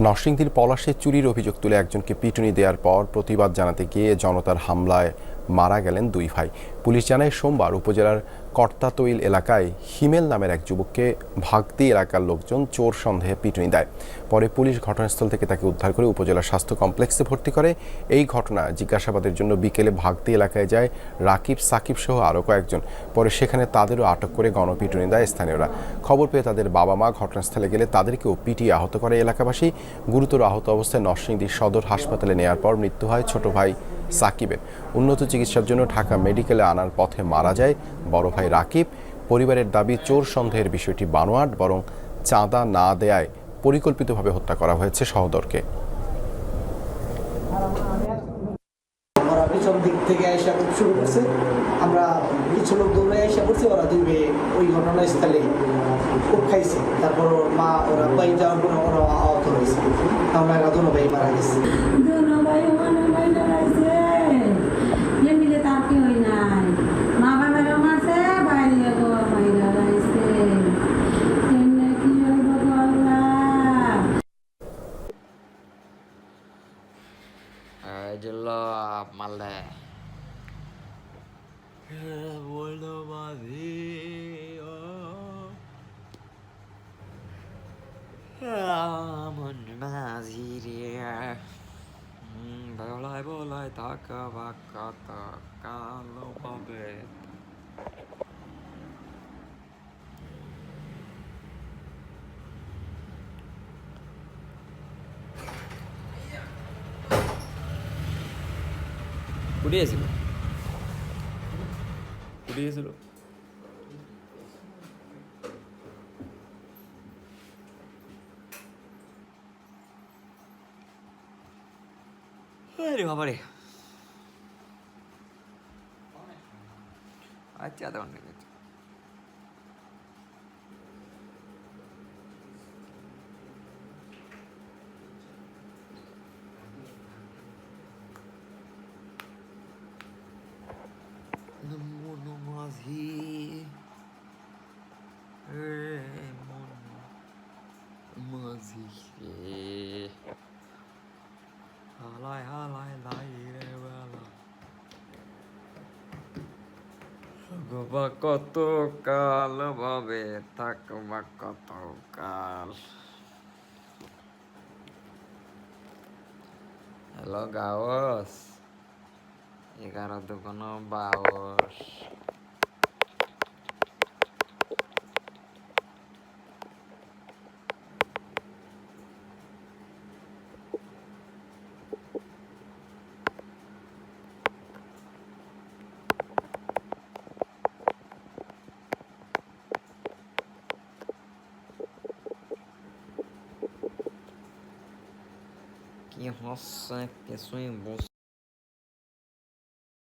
নরসিংদীর পলাশে চুরির অভিযোগ তুলে একজনকে পিটুনি দেওয়ার পর প্রতিবাদ জানাতে গিয়ে জনতার হামলায় মারা গেলেন দুই ভাই। পুলিশ জানায়, সোমবার উপজেলার কর্তাতইল এলাকায় হিমেল নামের এক যুবককে ভাগতি এলাকার লোকজন চোর সন্দেহে পিটুনি দেয়। পরে পুলিশ ঘটনাস্থল থেকে তাকে উদ্ধার করে উপজেলা স্বাস্থ্য কমপ্লেক্সে ভর্তি করে। এই ঘটনা জিজ্ঞাসাবাদের জন্য বিকেলে ভাগতি এলাকায় যায় রাকিব, সাকিব সহ আরও কয়েকজন। পরে সেখানে তাদেরও আটক করে গণপিটুনি দেয় স্থানীয়রা। খবর পেয়ে তাদের বাবা মা ঘটনাস্থলে গেলে তাদেরকেও পিটিয়ে আহত করে এলাকাবাসী। গুরুতর আহত অবস্থায় নরসিংদী সদর হাসপাতালে নেওয়ার পর মৃত্যু হয় ছোট ভাই সাকিবের। উন্নত চিকিৎসার জন্য ঢাকা মেডিকেলে আনার পথে মারা যায় বড় ভাই রাকিব। পরিবারের দাবি, চোর সন্দেহের বিষয়টি বানোয়াট, বরং চাঁদা না দেয়ায় পরিকল্পিতভাবে হত্যা করা হয়েছে সহদরকে। তারপর মা, ওরা বাই যাওয়ার পরে ওরা আহত হয়েছে। আমরা এরা দুনো ভাই মারা গেছে। এই জন্য মারলে বলল মাঝি মন মাঝি রে বলাই থাকা বাক্কা কালো পাবে উড়িয়েছিল কুড়িয়েছিল? আরে বাবা রে আচ্ছা আধা ঘণ্টা গেছে মন মাঝি রে মন মাঝি রে হালায় হালায় লাই রে বেলা গোবা কত কাল ভাবে থাকবা কত কাল হ্যালো গাওস এগারো দুগুনো বাউস em roça, que sonho bom.